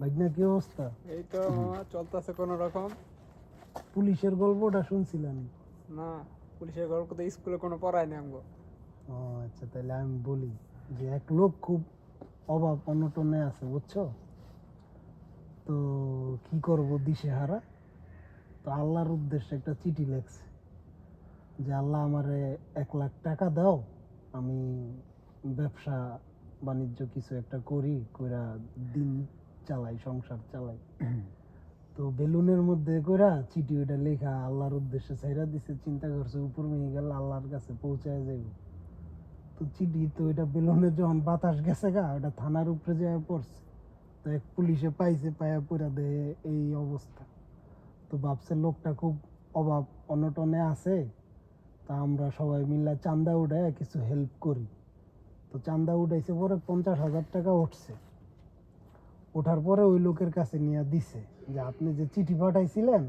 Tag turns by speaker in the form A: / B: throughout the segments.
A: ভাইনা কি অবস্থা?
B: এই তো মামা চলতেছে কোনো রকম।
A: পুলিশের গল্পটা শুনছিলাম
B: না পুলিশের গল্প তো স্কুলে কোনো পড়ায় না আমগো।
A: ও আচ্ছা তাহলে আমি বলি যে এক লোক খুব অভাব অনটনে আছে বুঝছ? তো কি করব দিশেহারা? তো আল্লাহর উদ্দেশ্যে একটা চিঠি লেখছে যে আল্লাহ আমারে এক লাখ টাকা দাও আমি ব্যবসা বাণিজ্য কিছু একটা করি কইরা দিন চালাই, সংসার চালাই। তো বেলুনের মধ্যে কইরা চিঠি ওইটা লেখা, আল্লাহর উদ্দেশ্যে ছাইরা দিছে, চিন্তা করছে উপর মেয়ে গেলে আল্লাহর কাছে পৌঁছায় যাইব। তো চিঠি তো এটা বেলুনের যখন বাতাস গেছে গা ওটা থানার উপরে যায় পড়ছে। তো এক পুলিশে পাইছে পায়া পুরা দেহে এই অবস্থা। তো ভাবছে লোকটা খুব অভাব অনটনে আছে, তা আমরা সবাই মিলে চান্দা উঠায় কিছু হেল্প করি। তো চান্দা উঠাইছে পরে পঞ্চাশ হাজার টাকা উঠছে। ওঠার পরে ওই লোকের কাছে নিয়ে দিছে যে আপনি যে চিঠি পাঠাইছিলেন,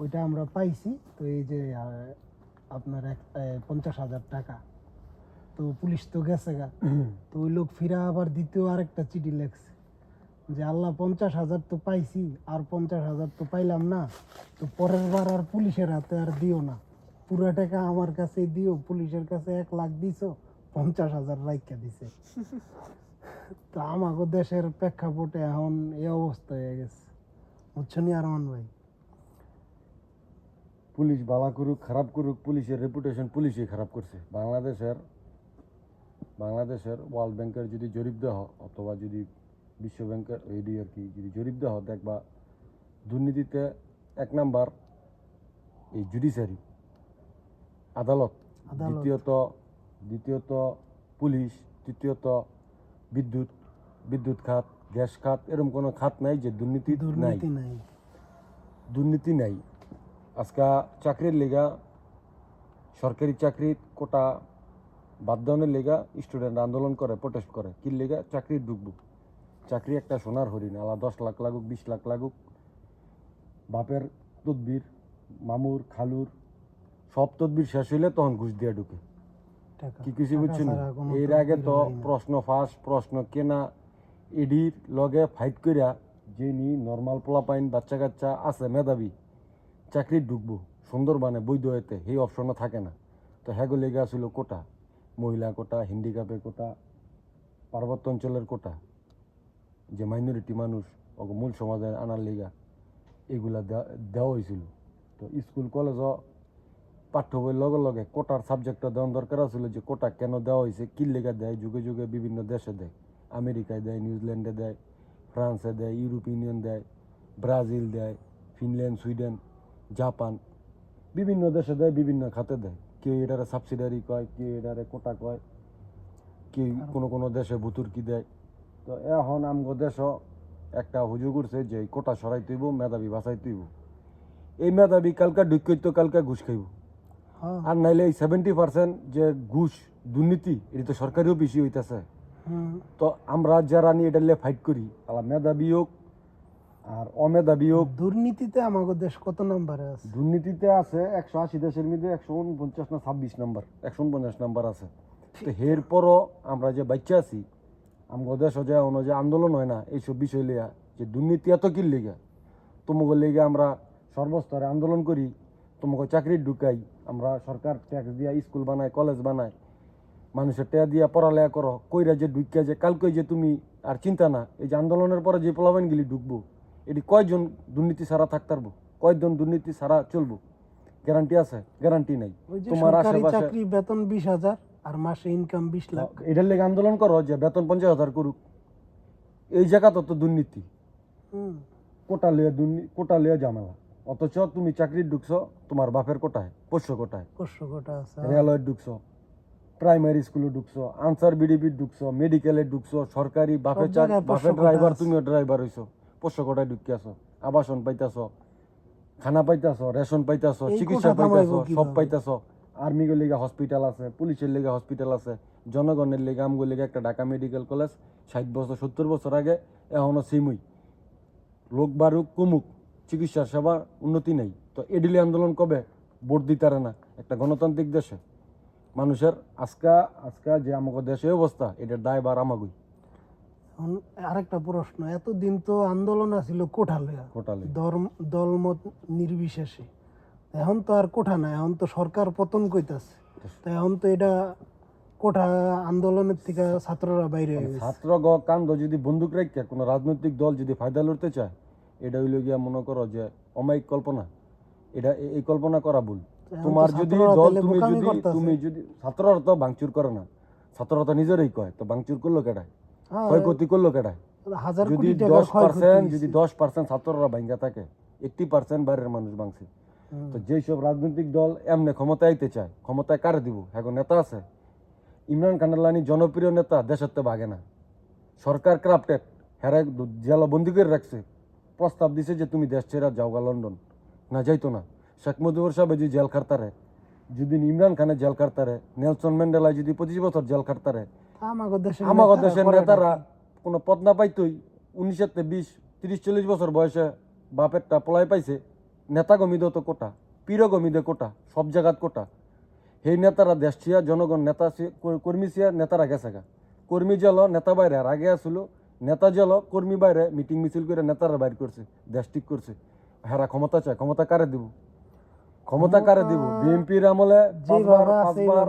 A: ওইটা আমরা পাইছি। তো এই যে আপনার এক পঞ্চাশ হাজার টাকা। তো পুলিশ তো গেছে গা। তো ওই লোক ফিরা আবার দ্বিতীয় আরেকটা চিঠি লেখছে যে, আল্লাহ, পঞ্চাশ হাজার তো পাইছি, আর পঞ্চাশ হাজার তো পাইলাম না। তো পরের বার আর পুলিশের হাতে আর দিও না। পুরা টাকা আমার কাছে দিও, পুলিশের কাছে এক লাখ দিছো, পঞ্চাশ হাজার রাইখা দিছে। তো আমাকে দেশের প্রেক্ষাপটে এখন এই অবস্থা হয়ে গেছে। বুঝছ নি আরমান ভাই?
C: পুলিশ বালা করুক খারাপ করুক পুলিশের রেপুটেশন পুলিশই খারাপ করছে। বাংলাদেশের বাংলাদেশের ওয়ার্ল্ড ব্যাংকের যদি জরিপ দেওয়া অথবা যদি বিশ্ব ব্যাংকের এডি আর কি যদি জরিপ দেওয়া দেখবা দুর্নীতিতে এক নাম্বার এই জুডিশিয়ারি আদালত। দ্বিতীয়ত দ্বিতীয়ত পুলিশ তৃতীয়ত বিদ্যুৎ বিদ্যুৎ খাত গ্যাস খাত এরকম কোনো খাত নাই যে দুর্নীতি
A: দুর্নীতি নাই।
C: দুর্নীতি নাই। আজকা চাকরির লেগা সরকারি চাকরি কোটা বাধ্যনের লেগা স্টুডেন্ট আন্দোলন করে প্রোটেস্ট করে। কি লেগা? চাকরি ঢুকবো চাকরি একটা সোনার হরিণ আলা দশ লাখ লাগুক বিশ লাখ লাগুক। বাপের তদবির মামুর খালুর সব তদবির শেষ হইলে তখন ঘুষ দিয়ে ঢুকে। কি কিছু বুঝছেন? এর আগে তো প্রশ্ন ফাঁস প্রশ্ন কেনা এডির লগে ফাইট কইরা যে নি নর্মাল পোলাপাইন বাচ্চা কাচ্চা আছে মেধাবী চাকরি ঢুকবো সুন্দরবনে বৈধ হইতে অপশনও থাকে না। তো কোটা মহিলা কোটা হিন্ডিক্যাপে কোটা পার্বত্য অঞ্চলের কোটা যে মাইনরিটি মানুষ মূল সমাজের আনার লেগা এগুলা দেওয়া- দেওয়া হয়েছিল তো স্কুল কলেজও পাঠ্য বইয়ের লগে লগে কোটার সাবজেক্টটা দেওয়ার দরকার আছিল যে কোটা কেন দেওয়া হয়েছে কি লেগে দেয় যুগে যুগে বিভিন্ন দেশে দেয়। আমেরিকায় দেয় নিউজিল্যান্ডে দেয় ফ্রান্সে দেয় ইউরোপ ইউনিয়ন দেয় ব্রাজিল দেয় ফিনল্যান্ড সুইডেন জাপান বিভিন্ন দেশে দেয় বিভিন্ন খাতে দেয়। কেউ এটারে সাবসিডারি কয় কেউ এটারে কোটা কয় কেউ কোনো কোনো দেশে ভুতুরকি দেয়। তো এখন আমগো দেশও একটা হুজু করছে যে কোটা সরাই তুইব মেধাবী বাসাই তুইব এই মেধাবী কালকা ঢুক তো কালকা ঘুষ খাইব। আর নাইলে এই সেভেন্টি পার্সেন্ট যে ঘুষ দুর্নীতি এটা তো সরকারিও বেশি হইতেছে। তো আমরা যারা নিয়ে এটা ফাইট করি আলা মেধাবী হোক আর অমেধাবী হোক।
A: দুর্নীতিতে আমাদের দেশ কত নম্বরে আছে?
C: দুর্নীতিতে আছে একশো আশি দেশের মধ্যে একশো উনপঞ্চাশ না ছাব্বিশ নাম্বার একশো উনপঞ্চাশ নাম্বার আছে। তো এরপরও আমরা যে বাচ্চা আছি আমগো দেশ যে অন্য যে আন্দোলন হয় না এইসব বিষয় লিয়া যে দুর্নীতি এত কি লিগা তোমাকে লেগে আমরা সর্বস্তরে আন্দোলন করি। তোমাকে চাকরি ঢুকাই আমরা সরকার ট্যাক্স দিয়া স্কুল বানাই কলেজ বানাই। মানুষের টেয়া দিয়া পড়ালেখা করো কইরা যে ঢুকিয়া যে কালকে যে তুমি আর চিন্তা না এই যে আন্দোলনের পরে যে পোলাবাইনগুলি ঢুকবো এটি কয়জন দুর্নীতি ছাড়া থাকতে পারব? কয়জন দুর্নীতি ছাড়া চলবো? গ্যারান্টি আছে? গ্যারান্টি নাই। তোমার আশেপাশে
A: চাকরি বেতন বিশ হাজার আর মাসে ইনকাম বিশ লাখ।
C: এটার লেগে আন্দোলন করো যে বেতন পঞ্চাশ হাজার করুক। এই জায়গা তো দুর্নীতি।
A: হুম,
C: কোটা লিয়ে দুর্নীতি কোটা লিয়ে ঝামেলা। অথচ তুমি চাকরি ঢুকছো তোমার বাপের কোটায় পোষ্য কোটায়
A: পোষ্য কোটা আছে
C: রেলওয়ে ঢুকছো প্রাইমারি স্কুলে ঢুকছো আনসার বিডিবি ঢুকছো মেডিকেলে ঢুকছো সরকারি বাপে
A: সব
C: চাক
A: জায়গায়
C: বাপে ড্রাইভার। তুমিও ড্রাইভার হইছো পোষ্য কোটায় ঢুকি আছো আবাসন পাইতাছো খানা পাইতাছো রেশন পাইতাছো চিকিৎসা পাইতাছো সব? পাইতাছো। আর্মির লেগে হসপিটাল আছে পুলিশের লেগে হসপিটাল আছে জনগণের লেগে আমগো লেগে একটা ঢাকা মেডিকেল কলেজ ষাট বছর সত্তর বছর আগে এখনও সিমুই লোক বারুক কমুক। চিকিৎসার সেবা উন্নতি নেই। তো এডিলি আন্দোলন কবে? ভোট দিতারে না। একটা গণতান্ত্রিক দেশে। মানুষের আজকা আজকা যে আমাকে দেশে অবস্থা এটার দায় বার আমাগুই
A: এখন আরেকটা প্রশ্ন এতদিন তো আন্দোলন আছিল
C: কোঠালে।
A: ধর্ম দলমত নির্বিশেষে। এখন তো আর কোঠা নাই এখন তো সরকার পতন কইতাছে। তো এখন তো এটা কোঠা আন্দোলনের থেকে ছাত্ররা বাইরে
C: ছাত্র কান্দ যদি বন্দুক রেখে কোনো রাজনৈতিক দল যদি ফায়দা লড়তে চায় এটা হইল গিয়া মনে করো যে অমায়িক কল্পনা। এটা এই কল্পনা করা ভুল। তোমার যদি দল তুমি যদি। তুমি যদি ছাত্ররা তো ভাঙচুর করে না। ছাত্ররা তো নিজেরই কয় তো ভাঙচুর করল কেটায়
A: হ্যাঁ,
C: ক্ষয়ক্ষতি করল কেটায় যদি দশ পার্সেন্ট যদি দশ পার্সেন্ট ছাত্ররা ভাঙ্গা থাকে এইটটি পার্সেন্ট বাইরের মানুষ ভাঙছে। তো যেই সব রাজনৈতিক দল এমনি ক্ষমতায় আইতে চায় ক্ষমতায় কারে দিব? এখন নেতা আছে। ইমরান খানের জনপ্রিয় নেতা দেশের তো ভাগে না। সরকার ক্রাফটেড হেরা জেলা বন্দি করে রাখছে। প্রস্তাব দিছে যে তুমি দেশ ছেড়ে যাওগা লন্ডন। না যাইতো না। শেখ মুজিবুর সাহেব যদি জেল খাটতারে যদি ইমরান খানের জেল খাটতারে নেলসন ম্যান্ডেলা যদি পঁচিশ বছর জেল খাটতারে
A: আমাগো দেশের নেতারা?
C: কোনো পদ না পাইতই উনিশের বিশ তিরিশ চল্লিশ বছর বয়সে বাপেরটা পলাই পাইছে। নেতা গমিদ তো কোটা পীর গমিদে কোটা সব জায়গাত কোটা। সেই নেতারা দেশ ছিয়া জনগণ নেতা কর্মী ছিয়া নেতারা গেছে গা। কর্মী জল নেতা বাইরে আর আগে আসছিল নেতা জল কর্মী বাইরে মিটিং মিছিল করে নেতারা বাইর করছে দেশ ঠিক করছে। হেরা ক্ষমতা চায় ক্ষমতা কারে দিব? ক্ষমতা কারে দিব? বিএনপির আমলে পাঁচবার পাঁচবার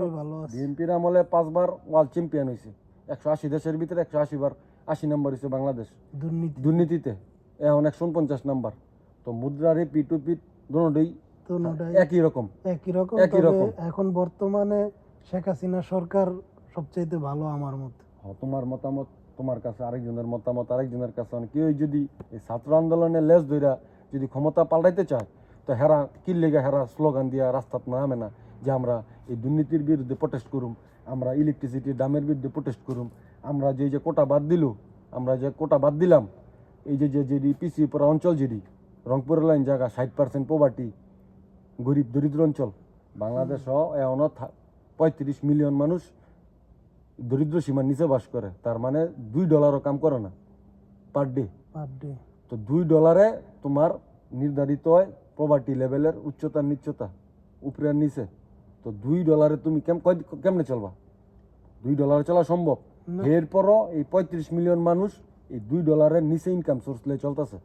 C: বিএনপির আমলে পাঁচবার ওয়ার্ল্ড চ্যাম্পিয়ন হয়েছে একশো আশি দেশের ভিতরে একশো আশি বার আশি নম্বর হয়েছে বাংলাদেশ।
A: দুর্নীতি।
C: দুর্নীতিতে। এখন একশো উনপঞ্চাশ নাম্বার। তো মুদ্রারে পি টু পি দুটোই
A: তো
C: একই রকম।
A: একই রকম
C: একই রকম।
A: এখন বর্তমানে শেখ হাসিনা সরকার সবচাইতে ভালো আমার মতে।
C: হ্যাঁ, তোমার মতামত? তোমার কাছে আরেকজনের মতামত, আরেকজনের কাছে কেউ যদি এই ছাত্র আন্দোলনে লেজ ধইরা যদি ক্ষমতা পাল্টাইতে চায়, তো হেরা কি লেগে হেরা স্লোগান দিয়া রাস্তাত নামে না যে আমরা এই দুর্নীতির বিরুদ্ধে প্রোটেস্ট করুম, আমরা ইলেকট্রিসিটির দামের বিরুদ্ধে প্রটেস্ট করুম, আমরা যে যে কোটা বাদ দিল, আমরা যে কোটা বাদ দিলাম, এই যে যে যেডি পিসি পড়া অঞ্চল যেডি, রংপুর লাইন জায়গা ষাট পার্সেন্ট পোভার্টি গরিব দরিদ্র অঞ্চল, বাংলাদেশ এমন পঁয়ত্রিশ মিলিয়ন মানুষ দরিদ্র সীমার নিচে বাস করে তার মানে দুই ডলারও কাম করে না পার ডে
A: পার ডে
C: তো দুই ডলারে তোমার নির্ধারিত হয় প্রভার্টি লেভেলের উচ্চতা নিচ্চতা উপরে আর নিচে। তো দুই ডলারে তুমি কেম কয়- কেমনে চলবা? দুই ডলারে চলা সম্ভব। এরপরও এই পঁয়ত্রিশ মিলিয়ন মানুষ এই দুই ডলারের নিচে ইনকাম সোর্স লে চলতেছে।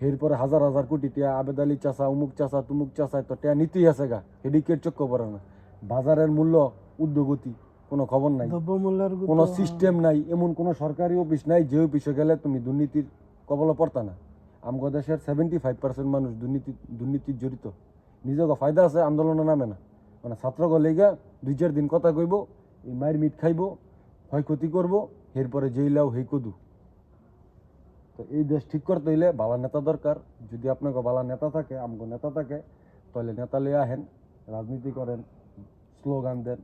C: এরপরে হাজার হাজার কোটি টিয়া আবেদ আলী চাষা উমুক চাষা তুমুক চাষায় তো টিয়া নিতেই আছে গা হেডিকেট চক্ক পড়ে না। বাজারের মূল্য উদ্যোগতি কোনো খবর নাই।
A: দ্রব্যমূল্যের
C: কোনো সিস্টেম নাই এমন কোনো সরকারি অফিস নাই যে অফিসে গেলে তুমি দুর্নীতির কবলে পড়তা না। আমগো দেশের সেভেন্টি ফাইভ পার্সেন্ট মানুষ দুর্নীতি দুর্নীতির জড়িত। নিজেকে ফায়দা আছে আন্দোলনে নামে না। মানে ছাত্রকে লেগা দুই চার দিন কথা কইব এই মায়ের মিট খাইব ক্ষয়ক্ষতি করব এরপরে জেইলাও হেই কদু। তো এই দেশ ঠিক করতে হইলে ভালো নেতা দরকার। যদি আপনাকে বালা নেতা থাকে আমগো নেতা থাকে তাহলে নেতা লিয়ে আহেন রাজনীতি করেন স্লোগান দেন।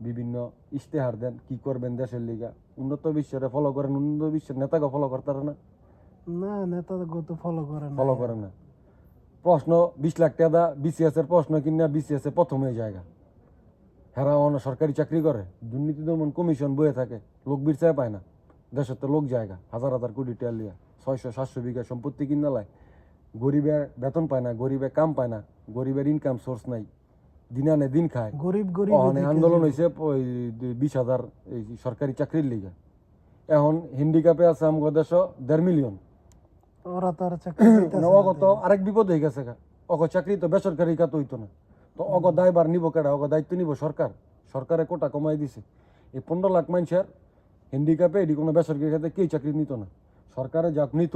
C: বিভিন্ন ইশতেহার দেন কি করবেন দেশের লিগা। উন্নত বিশ্বরে ফলো করেন উন্নত বিশ্বের নেতাকে ফলো করতারে না?
A: না নেতা গত ফলো করে না
C: ফলো করেন না। প্রশ্ন বিশ লাখ টাকা বিসিএস এর প্রশ্ন কিনা বিসিএস এ প্রথম জায়গা। হেরা অন সরকারি চাকরি করে দুর্নীতি দমন কমিশন বয়ে থাকে লোক বিরসায় পায় না। দেশের তো লোক জায়গা হাজার হাজার কোটি টাকা লিয়া ছয়শো সাতশো বিঘা সম্পত্তি কিনা লাই। গরিবের বেতন পায় না গরিবে কাম পায় না গরিবের ইনকাম সোর্স নাই। দিন আনে দিন খায়।
A: গরিব গরিব
C: আন্দোলন হয়েছে বিশ হাজার এই সরকারি চাকরির লিগা। এখন হিন্ডিক্যাপে আছে আমগো দেশ দেড় মিলিয়ন
A: ওরা তো আর চাকরি পাইতাছে
C: তো আরেক বিপদ হয়ে গেছে। অগ চাকরি তো বেসরকারি কাত হইতো না। তো অগ দায়বার নিব কেডা? অগ দায়িত্ব নিব সরকার। সরকারে কোটা কমাই দিছে। এই পনেরো লাখ মানুষের হ্যান্ডিক্যাপে এটি কোনো বেসরকারি খাতে কেউ চাকরি নিত না। সরকারে যাক নিত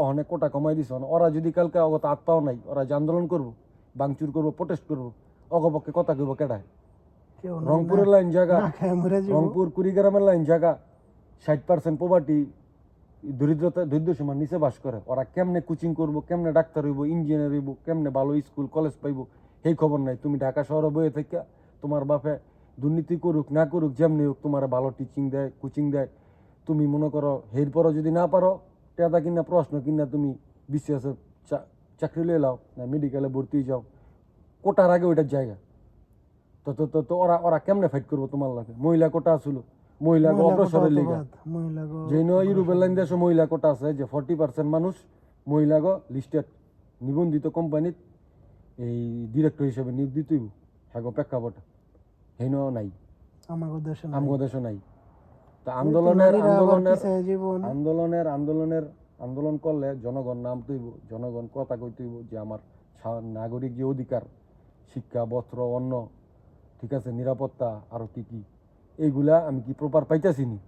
C: অহনে কোটা কমাই দিছে। ওরা যদি কালকে অগত আত পাও নাই ওরা যে আন্দোলন করব বাংচুর করব প্রোটেস্ট করব অগপক্ষে কথা কইব কেডায়?
A: কেউ
C: রংপুরের লাইন জায়গা রংপুর কুড়িগ্রামের লাইন জায়গা ষাট পার্সেন্ট পোভার্টি দরিদ্রতা দরিদ্র সীমার নিচে বাস করে। ওরা কেমনে কোচিং করব কেমনে ডাক্তার হইব ইঞ্জিনিয়ার হইব কেমনে ভালো স্কুল কলেজ পাইব সেই খবর নাই। তুমি ঢাকা শহরে বয়ে থেকে তোমার বাপে দুর্নীতি করুক না করুক যেমনি হোক তোমার ভালো টিচিং দেয় কোচিং দেয়। তুমি মনে করো হের পরও যদি না পারো টেদা কিনা প্রশ্ন কিনা তুমি বিসিএস চাকরি লিয়ে লাও না মেডিকেলে ভর্তি যাও। কোটার আগে ওইটার জায়গা। তো তো তো ওরা ওরা কেমনে ফাইট করব তোমার লাগে? মহিলা কোটা আসলো। মহিলা অগ্রসরের লিগা। যেন ইউরোপের লাইন দেশে মহিলা কোটা আছে যে ফর্টি পার্সেন্ট মানুষ মহিলা গো লিস্টেড নিবন্ধিত কোম্পানিত এই ডিরেক্টর হিসেবে নিয়োগ দিতেই হ্যাগো প্রেক্ষাপট। হেন নাই।
A: আমাগো দেশে নাই।
C: আমগো দেশে নাই। তা আন্দোলনের আন্দোলনের আন্দোলনের আন্দোলনের আন্দোলন করলে জনগণ নাম তৈব জনগণ কথা কইতেইব যে আমার নাগরিক যে অধিকার শিক্ষা বস্ত্র অন্ন ঠিক আছে নিরাপত্তা আরও কি কি? এইগুলা আমি কি প্রপার পাইতাছি নি?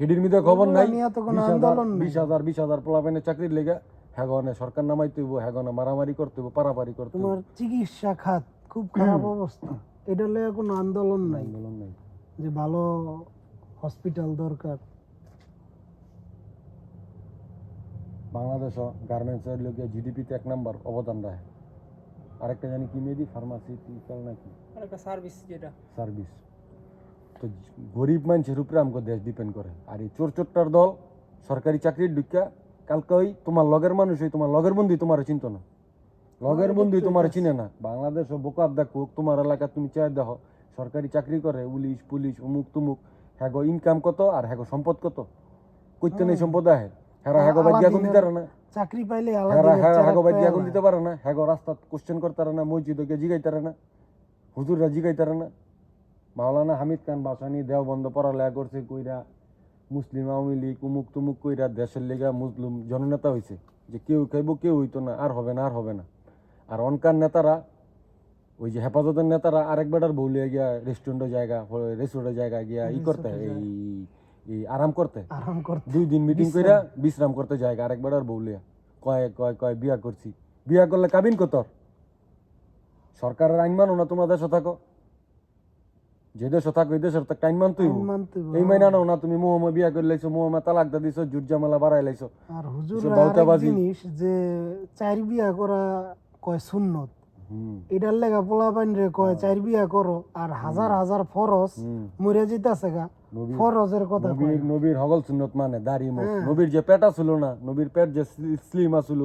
C: হেডির মধ্যে খবর নাই। বিশ হাজার বিশ হাজার হাজার চাকরির লেগে হ্যাগনে সরকার নামাইতে হইব হ্যাগনে মারামারি করতে হইব পারাপারি করতে
A: তোমার চিকিৎসা খাত খুব খারাপ অবস্থা। এটা লয়ে কোনো আন্দোলন নাই।
C: আন্দোলন নাই।
A: যে ভালো হসপিটাল দরকার।
C: বাংলাদেশ গার্মেন্টসের লোকে জিডিপিতে এক নাম্বার অবদান রাখে। আরেকটা জানি কি মেয়েদি? ফার্মাসিউটিক্যাল নাকি?
B: আর একটা সার্ভিস যেটা।
C: সার্ভিস তো গরিব মানুষের উপরে আমাকে দেশ ডিপেন্ড করে। আর এই চোর চোরটার দল সরকারি চাকরির ঢুকা কালকে ওই তোমার লগের মানুষ ওই তোমার লগের বন্ধু তোমার চিন্ত না। লগের বন্ধু তোমার চিনে না। বাংলাদেশ ও বোকার দেখো তোমার এলাকা তুমি চাই দেখো সরকারি চাকরি করে পুলিশ পুলিশ অমুক তুমুক হ্যাগো ইনকাম কত আর হ্যাগো সম্পদ কত? কইতে নেই সম্পদ আহে। হ্যাঁ হ্যাগো বাদ দিতে না।
A: চাকরি পাইলে আলাদা
C: হেরা হ্যাগো বাদ দিতে পারে না। হ্যাগো রাস্তা কোশ্চেন করতে পারে না মসজিদ গিয়ে জিগাইতে না হুজুররা জিগাইতে না। মাওলানা হামিদ খান বাসানি দেওবন্ধ পড়ালেখা করছে কইরা মুসলিম আওয়ামী লীগ উমুক তুমুক কইরা দেশের লেগা মুসলিম জননেতা হয়েছে যে কেউ খাইব কেউ হইতো না আর হবে না আর হবে না। আর অনকার নেতারা ওই যে হেফাজতের নেতারা আরেক বেটার বউলিয়া গিয়া রেস্টুরেন্টের জায়গা রেস্টুরেন্টের জায়গায় গিয়া ই করতে এই আরাম করতে।
A: আরাম করতে।
C: দুই দিন মিটিং কইরা বিশ্রাম করতে যায় আরেক বেটার বউলিয়া কয় কয় কয় বিয়া করছি। বিয়া করলে কাবিন কত? সরকারের আইন মানো না তোমরা দেশে থাকো। যে দেশে থাকো এই দেশের তো আইন মানতেই।
A: মানতে হবে।
C: এই মাইনা নাও না তুমি মোহাম্মদ বিয়া করে লাইছো মোহাম্মদ তালাক দা দিছো জুট জামালা বাড়াই লাইছো।
A: আর হুজুর জিনিস যে চার বিয়া করা কয় সুন্নত? এটার লেগা পোলা রে কয় চার বিয়া করো আর হাজার হাজার ফরজ
C: হুম।
A: মরে যেতেছে গা। ফরজের কথা
C: নবীর নবীর হগল সুন্নত মানে দাড়ি মোছ
A: হ্যাঁ।
C: নবীর যে পেটা ছিল না নবীর পেট যে স্লিম আসিল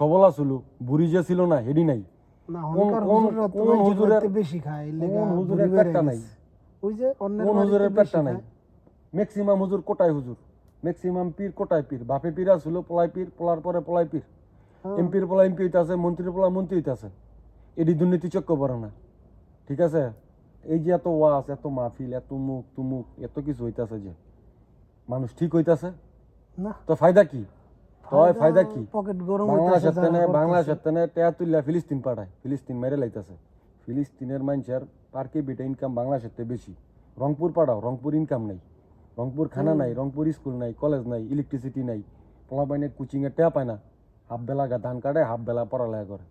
C: সবলা ছিল বুড়ি যে ছিল না হেডি নাই।
A: বেশি খায়
C: হুজুরের পেটটা নাই?
A: গেছে। ওই যে
C: কোন হুজুরের পেটটা নাই।
A: খায়।
C: ম্যাক্সিমাম হুজুর কোটায় হুজুর। ম্যাক্সিমাম পীর কোটায় পীর। বাপে পীর আসছিল পোলাই পীর পোলার পরে পোলাই পীর।
A: হ্যাঁ।
C: এমপির পোলা এমপি হইতাছে মন্ত্রীর পোলা মন্ত্রী হইতাছে। এটি দুর্নীতি চক্র পড়ে না। ঠিক আছে? এই যে এত ওয়াজ এত মাহফিল এত মুখ তুমুক এত কিছু হইতাছে যে মানুষ ঠিক হইতাছে?
A: না।
C: তো ফায়দা কি? তয় ফায়দা কি?
A: পকেট গরম
C: বাংলাদেশের তেনে বাংলাদেশের তেনে টেয়া তুললা ফিলিস্তিন পাঠায়। ফিলিস্তিন মেরে লাইতাছে। ফিলিস্তিনের মানুষের পার কেপিটা ইনকাম বাংলাদেশের থেকে বেশি। রংপুর পাঠাও রংপুর ইনকাম নাই। রংপুর খানা নাই রংপুর স্কুল নাই কলেজ নাই ইলেকট্রিসিটি নাই। পোলা বাইনে কোচিং এর টেয়া পায় না। হাফ বেলা ধান কাটে হাফ বেলা পড়ালেখা করে।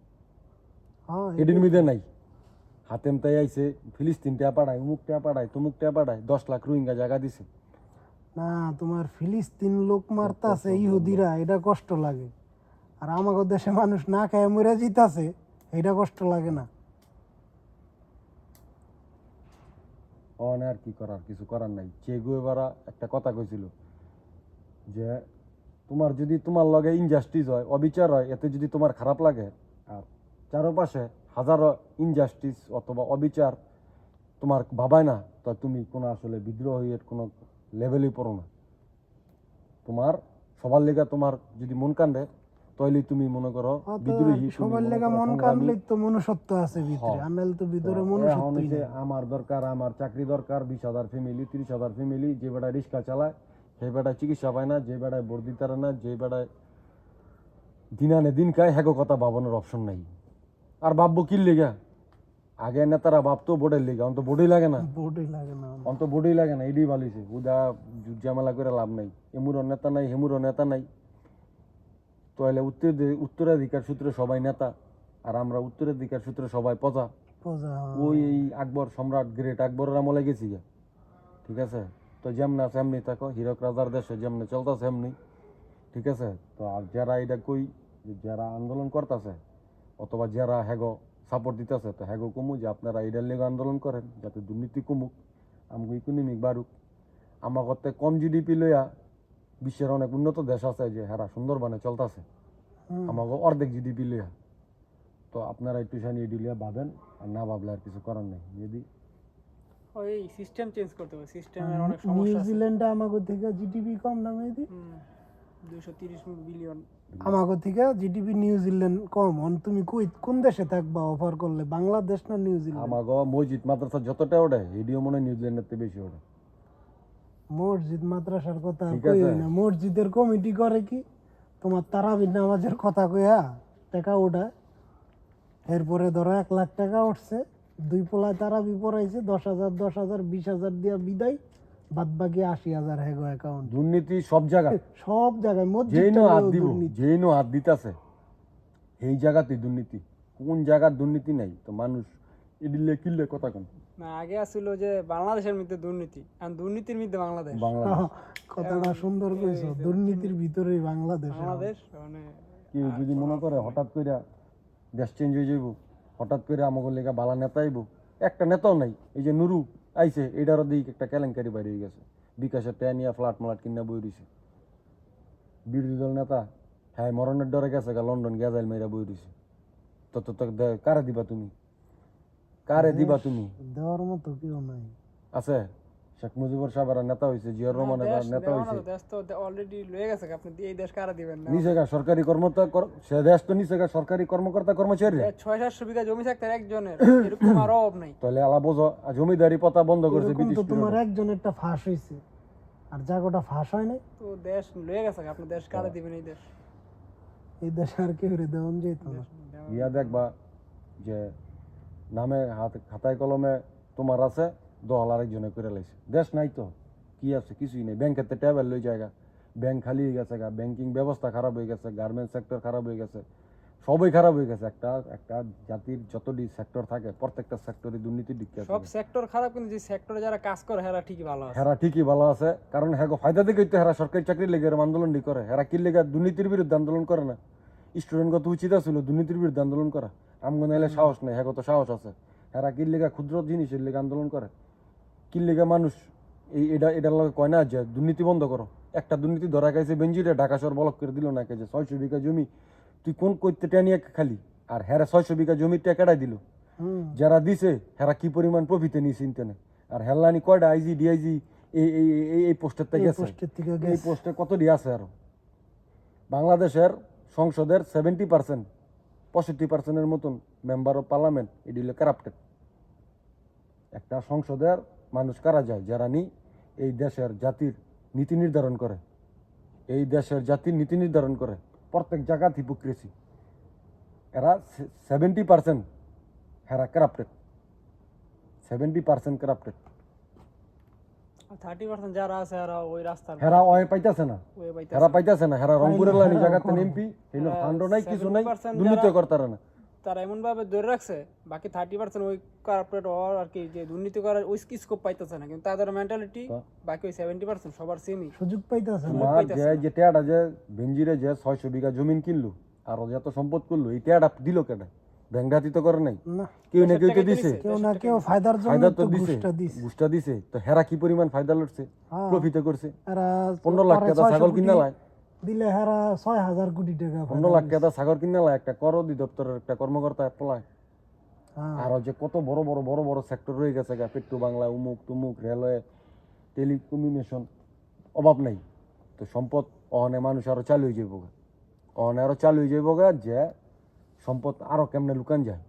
C: এটির মধ্যে নাই। হাতেম তাই আইছে ফিলিস্তিন টেয়া পাঠায় উমুক টেয়া পাঠায় তুমুক টেয়া পাঠায় দশ লাখ রোহিঙ্গা জায়গা দিছে।
A: না তোমার ফিলিস্তিন লোক মারতাছে ইহুদিরা এটা কষ্ট লাগে। আর আমাদের দেশে মানুষ না খায় মরে জিতাছে এটা কষ্ট লাগে না।
C: অন আর কি করার কিছু করার নাই। চে গুয়েবারা একটা কথা কইছিল যে তোমার যদি তোমার লগে ইনজাস্টিস হয় অবিচার হয় এতে যদি তোমার খারাপ লাগে চারপাশে হাজারো ইনজাস্টিস অথবা অবিচার তোমার ভাবায় না তো তুমি কোনো আসলে বিদ্রোহের কোনো লেভেলই পড়ো না তোমার সবার লেগে তোমার যদি মন কান্দে তাহলে তুমি মনে করো বিদ্রোহী
A: সবার লেগা মন। কানলে তো মনুষ্যত্ব আছে ভিতরে
C: হ্যাঁ।
A: আনাল তো ভিতরে মনুষ্যত্বই
C: আমার দরকার আমার চাকরি দরকার বিশ হাজার ফ্যামিলি তিরিশ হাজার ফ্যামিলি যে বেড়ায় রিক্সা চালায় সেই বেড়ায় চিকিৎসা পায় না যে বেড়ায় ভোট দিতে না যে বেড়ায় দিন আনে দিন খায় হ্যাগো কথা ভাবনের অপশন নাই আর ভাববো কি লেগা? আগে নেতারা ভাবতো বোর্ডের লেগা অন্ত বোর্ডই লাগে না।
A: বোর্ডই লাগে না।
C: অন্ত বোর্ডই লাগে না এডি ভালিছে উদা ঝামেলা করে লাভ নাই। এমুরও নেতা নাই হেমুরও নেতা নাই। তাহলে উত্তর উত্তরাধিকার সূত্রে সবাই নেতা আর আমরা উত্তরাধিকার সূত্রে সবাই প্রজা।
A: প্রজা
C: ওই এই আকবর সম্রাট গ্রেট আকবরের আমলে গেছি গে। ঠিক আছে? তো যেমন আছে এমনি থাকো হীরক রাজার দেশে যেমনি চলতেছে এমনি। ঠিক আছে? তো আর যারা এটা কই যারা আন্দোলন করতেছে অথবা যারা হ্যাগো সাপোর্ট দিতেছে তো হ্যাগো কমু যে আপনারা এটার লেগে আন্দোলন করেন যাতে দুর্নীতি কমুক আমাকে ইকোনমিক বাড়ুক। আমার করতে কম জিডিপি লইয়া বিশ্বের অনেক উন্নত দেশ আছে যে হেরা সুন্দরবনে চলতেছে। আমাকে অর্ধেক জিডিপি লইয়া। তো আপনারা একটু সানি এডি লইয়া ভাবেন আর না ভাবলে আর কিছু করার নেই। যদি
B: ওই সিস্টেম চেঞ্জ করতে হবে। সিস্টেমের অনেক সমস্যা আছে।
A: নিউজিল্যান্ডে আমাকে থেকে জিডিপি কম না মেয়েদি।
B: দুশো তিরিশ বিলিয়ন
A: আমাকে থেকে জিডিপি নিউজিল্যান্ড কম। অন তুমি কই কোন দেশে থাকবা অফার করলে? বাংলাদেশ না নিউজিল্যান্ড
C: আমাকে মসজিদ মাদ্রাসা যতটা ওঠে এডিও মনে নিউজিল্যান্ডের থেকে বেশি ওঠে
A: মসজিদ মাদ্রাসার কথা কই না। মসজিদের কমিটি করে কি? তোমার তারাবির নামাজের কথা কইয়া টাকা ওঠায় এরপরে ধরো এক লাখ টাকা উঠছে দুই পোলায় তারাবি পড়াইছে দশ হাজার দশ হাজার বিশ হাজার দিয়া বিদায়। বাদ বাকি আশি হাজার হেগো অ্যাকাউন্ট
C: দুর্নীতি সব জায়গায়।
A: সব জায়গায়
C: যেই নো হাত দিব যেই নো হাত দিতেছে এই জায়গাতে দুর্নীতি। কোন জায়গার দুর্নীতি নাই? তো মানুষ এডিলে কিনলে কথা কোন।
B: না আগে আসছিল যে বাংলাদেশের মধ্যে দুর্নীতি আর দুর্নীতির মধ্যে বাংলাদেশ।
C: বাংলা
A: কথাটা সুন্দর কইছো দুর্নীতির ভিতরেই বাংলাদেশ
B: বাংলাদেশ মানে
C: কেউ যদি মনে করে হঠাৎ করে দেশ চেঞ্জ হয়ে যাইব হঠাৎ করে আমাকে লেগে বালা নেতা আইব একটা নেতাও নাই এই যে নুরু। আইছে এটারও দিক একটা কেলেঙ্কারি বাইরে হয়ে গেছে। বিকাশের ট্যানিয়া ফ্লাট মালাট কিনা বই রয়েছে বিরোধী দল নেতা হ্যাঁ মরণের ডরে গেছে গা লন্ডন গেজাইল মেয়েরা বই রয়েছে তো তো কারে দিবা তুমি? কারে দিবা তুমি?
A: দেওয়ার মতো কেউ নাই।
C: আছে? শেখ মুজিবুর সাহেবের নেতা হয়েছে জিয়ার রহমান
B: দেশ
C: নেতা হয়েছে
B: দেশ তো অলরেডি লয়ে গেছে আপনি এই দেশ কারা দিবেন না?
C: গা সরকারি কর্মকর্তা সে দেশ তো নিচে গা সরকারি কর্মকর্তা কর্মচারী।
B: ছয় সাতশো বিঘা জমি থাকতে একজনের এরকম আর অভাব নাই।
C: তাহলে আলা বোঝো জমিদারি পতা বন্ধ করছে
A: এরকম তো তোমার। একজনেরটা ফাঁস হয়েছে আর জায়গাটা ফাঁস হয় নাই?
B: তো দেশ লয়ে গেছে আপনি দেশ কারা দিবেন এই দেশ?
A: এই দেশে আর কেউ রে দেওয়ান যেত না।
C: ইয়া দেখবা যে নামে হাত খাতায় কলমে তোমার আছে দল আরেকজনে করে লাইছে। দেশ নাই তো কি আছে? কিছুই নেই। ব্যাংকের তো ট্যাবেল লই জায়গা ব্যাংক খালি হয়ে গেছে গা। ব্যাংকিং ব্যবস্থা খারাপ হয়ে গেছে গার্মেন্টস সেক্টর খারাপ হয়ে গেছে সবই খারাপ হয়ে গেছে। একটা একটা জাতির যতটি সেক্টর থাকে প্রত্যেকটা সেক্টরে দুর্নীতি দিকে
B: সব সেক্টর খারাপ কিন্তু যে সেক্টরে যারা কাজ করে হেরা ঠিকই ভালো আছে।
C: হেরা ঠিকই ভালো আছে। কারণ হ্যাঁ ফায়দা দেখে তো হেরা সরকারি চাকরি লেগে আন্দোলন করে। হেরা কি লেগে দুর্নীতির বিরুদ্ধে আন্দোলন করে না? স্টুডেন্ট কত উচিত ছিল দুর্নীতির বিরুদ্ধে আন্দোলন করা। আমগো নাইলে সাহস নেই হ্যাঁ কত সাহস আছে। হেরা কি লেগে ক্ষুদ্র জিনিসের লেগে আন্দোলন করে? কি লেগে মানুষ? এই এটা এটার লগে কয় না যে দুর্নীতি বন্ধ করো। একটা দুর্নীতি ধরা খাইছে বেঞ্জিরে ঢাকা শহর বলক করে দিল না যে ছয়শো বিঘা জমি। তুই কোন করতে টেনিয়ে খালি? আর হেরা ছয়শো বিঘা জমি টেকাটাই দিল? যারা দিছে হেরা কি পরিমাণ প্রফিটে নিয়ে চিনতে নেই আর হেল্লানি কয়টা আইজি ডিআইজি এই এই এই এই পোস্টের থেকে
A: এই
C: গেছে?
A: পোস্টের থেকে
C: এই পোস্টে কত ডি আছে আরও? বাংলাদেশের সংসদের সেভেন্টি পার্সেন্ট পঁয়ষট্টি পার্সেন্টের মতন মেম্বার অফ পার্লামেন্ট এটি হলো কারাপ্টেড একটা সংসদের মানুষ কারা যায়? যারা নি এই দেশের জাতির নীতি নির্ধারণ করে। এই দেশের জাতির নীতি নির্ধারণ করে। প্রত্যেক জায়গা হিপোক্রেসি এরা সেভেন্টি পার্সেন্ট হেরা corrupted seventy percent corrupted
B: thirty percent যারা আছে এরা ওই রাস্তার
C: হেরা অয় পাইতেছে না। হেরা পাইতেছে না। হেরা রংপুরের লাইনি জায়গাতে এমপি হইল ফান্ডও নাই কিছু নাই দুর্নীতি করতারে না।
B: তারা এমন ভাবে ধরে রাখছে বাকি থার্টি পার্সেন্ট ওই কার্পোরেট হওয়ার আর কি যে দুর্নীতি করার ওই স্কোপ পাইতেছে না। কিন্তু তাদের মেন্টালিটি বাকি ওই সেভেন্টি পার্সেন্ট সবার সেমই
A: সুযোগ পাইতেছে না।
C: যে যে টেয়াটা যে বেঞ্জিরে যে ছয়শো বিঘা জমিন কিনলো আর যত সম্পদ করল এই টেয়াটা দিল ব্যাংকাতি তো করে নাই। কেউ না কেউ তো দিছে।
A: কেউ না কেউ ফায়দার জন্য তো
C: দিছে।
A: ঘুষটা দিছে।
C: তো হেরা কি পরিমাণ ফায়দা লড়ছে?
A: হ্যাঁ।
C: প্রফিটে করছে।
A: এরা
C: পনেরো লাখ টাকা ছাগল কিনা লাই
A: দিলে হারা ছয় হাজার কোটি টাকা
C: পনেরো লাখ টাকা সাগর কিনা লাই একটা কর অধিদপ্তরের একটা কর্মকর্তা পলায়
A: হ্যাঁ।
C: আরও যে কত বড় বড় বড় বড় সেক্টর রয়ে গেছে গা পেট্রো বাংলা উমুক তুমুক রেলওয়ে টেলিকমিউনিকেশন অভাব নাই। তো সম্পদ অহনে মানুষ আরও চালু হয়ে যাইব গা। অহনে আরও চালু হয়ে যাইব গা যে সম্পদ আরও কেমনে লুকান যায়।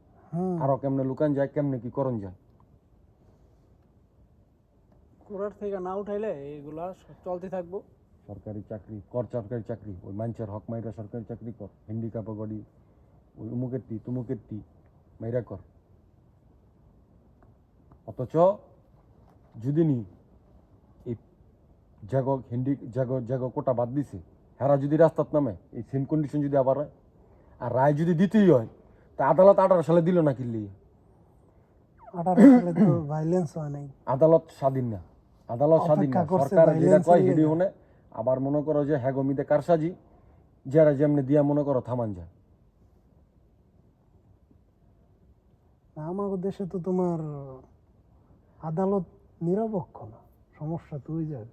C: আরও কেমনে লুকান যায় কেমনে কি করণ যায়।
B: কোরার থেকে না উঠাইলে এইগুলা চলতে থাকব।
C: সরকারি চাকরি কর সরকারি চাকরি ওই মানুষের হক মাইরা সরকারি চাকরি কর হ্যান্ডিক্যাপ গড়ি ওই উমুকের টি তুমুকের টি মাইরা কর। অথচ যদি নি এই জাগ হিন্দি জাগ জাগ কোটা বাদ দিছে হেরা যদি রাস্তাত নামে এই সেম কন্ডিশন যদি আবার হয় আর রায় যদি দিতেই হয় তা আদালত আঠারো সালে দিল না কিনলি আদালত স্বাধীন না। আদালত স্বাধীন না। সরকার যেটা কয় হিডি। হনে আবার মনে করো যে হ্যাগমিতে কারসাজি যারা যেমনি দিয়া মনে করো থামান যায়।
A: আমাদের দেশে তো তোমার আদালত নিরপেক্ষ না সমস্যা তো ওই যাবে।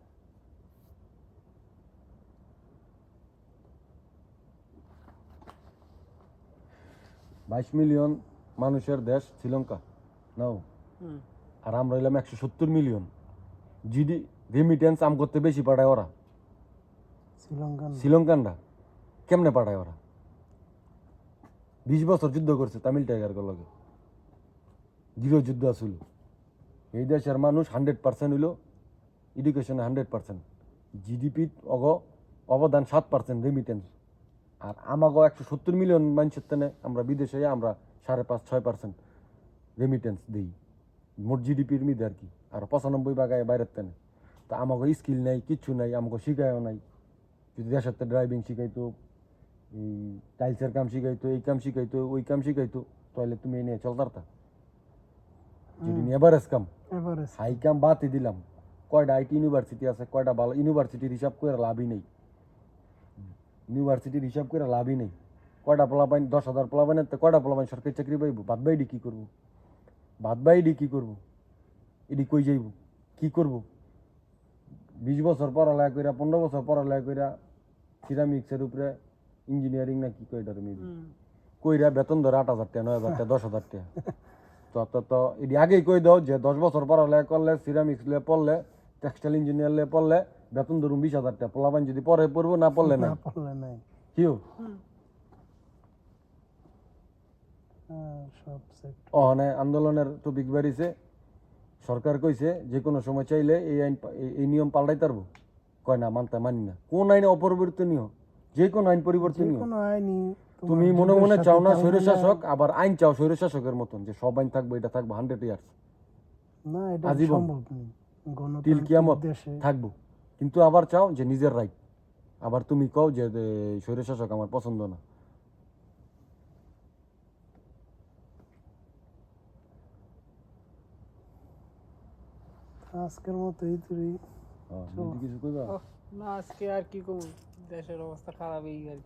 C: বাইশ মিলিয়ন মানুষের দেশ শ্রীলঙ্কা নাও। আর আমরা হইলাম একশো সত্তর মিলিয়ন। জিডি রেমিটেন্স আম করতে বেশি পাঠায় ওরা। শ্রীলঙ্কানরা কেমনে পাঠায় ওরা? বিশ বছর যুদ্ধ করছে তামিল টাইগার লগে। গৃহ যুদ্ধ আসল এই দেশের মানুষ হান্ড্রেড পার্সেন্ট হইল এডুকেশনে হান্ড্রেড পার্সেন্ট জিডিপি অগ অবদান সাত পার্সেন্ট রেমিটেন্স আর আমাগো একশো সত্তর মিলিয়ন মানুষের তেনে আমরা বিদেশে আমরা সাড়ে পাঁচ, ছয় পার্সেন্ট রেমিটেন্স দিই। মোট জিডিপির মিদে আর কি। আর পঁচানব্বই বাগায় বাইরের তেনে। তা আমাকে স্কিল নাই, কিচ্ছু নাই আমাকে শিখায়ও নাই। যদি দেশের ড্রাইভিং শিখাইতো এই টাইলসের কাম শিখাইতো এই কাম শিখাইতো ওই কাম শিখাইতো তাহলে তুমি এই নিয়ে চলতারতা যদি এভারেজ কাম হাই কাম বাদই দিলাম কয়টা আইটি ইউনিভার্সিটি আছে কয়টা ভালো ইউনিভার্সিটির হিসাব করে লাভই নেই। ইউনিভার্সিটির হিসাব করে লাভই নেই। কয়টা পোলাপাইন দশ হাজার পোলাপাইনের তো কয়টা পোলাপাইন সরকারি চাকরি পাইব? বাদ বাইডি কী করব? বাদ বাইডি কী করব? এডি কই যাইব? কি করব? বিশ বছর পড়ালেখা কইরা পনেরো বছর পড়ালেখা কইরা সিরামিক্সের উপরে ইঞ্জিনিয়ারিং না কি এটা তুমি? কইরা বেতন ধরে আট হাজার টাকা নয় হাজার টাকা দশ হাজার টাকা। তো তো তো এটি আগেই কই দাও যে দশ বছর পড়ালেখা করলে সিরামিক্স লে পড়লে টেক্সটাইল ইঞ্জিনিয়ার লে পড়লে বেতন ধরুন বিশ হাজার টাকা। পোলাপান যদি পরে পড়ব না পড়লে না
A: পড়লে নাই।
C: কিও
A: হ্যাঁ, সব সেট
C: অহনে আন্দোলনের টপিক বাড়িছে। সরকার কইছে যে কোনো সময় চাইলে এই আইন এই- এই নিয়ম পাল্টাই পারব। কয় না মানতে মানি না। কোন আইনে অপরিবর্তনীয়? যে কোনো আইন পরিবর্তনীয়।
A: কোনো আইনি তোমার
C: তুমি মনে মনে চাও না
A: তাল
C: স্বৈর শাসক আবার আইন চাও স্বৈর শাসকের মতন যে সব আইন থাকবে এটা থাকবে হান্ড্রেড ইয়ার্স
A: না এটা। সম্ভব
C: তিল কিয়ামত থাকব। কিন্তু আবার চাও যে নিজের রাইট আবার তুমি কও যে এ, স্বৈর শাসক আমার পছন্দ না।
A: আজকের মতো এই তুই
C: কিছু কইবা?
B: না আজকে আর কি কম? দেশের অবস্থা খারাপ এই আর কি।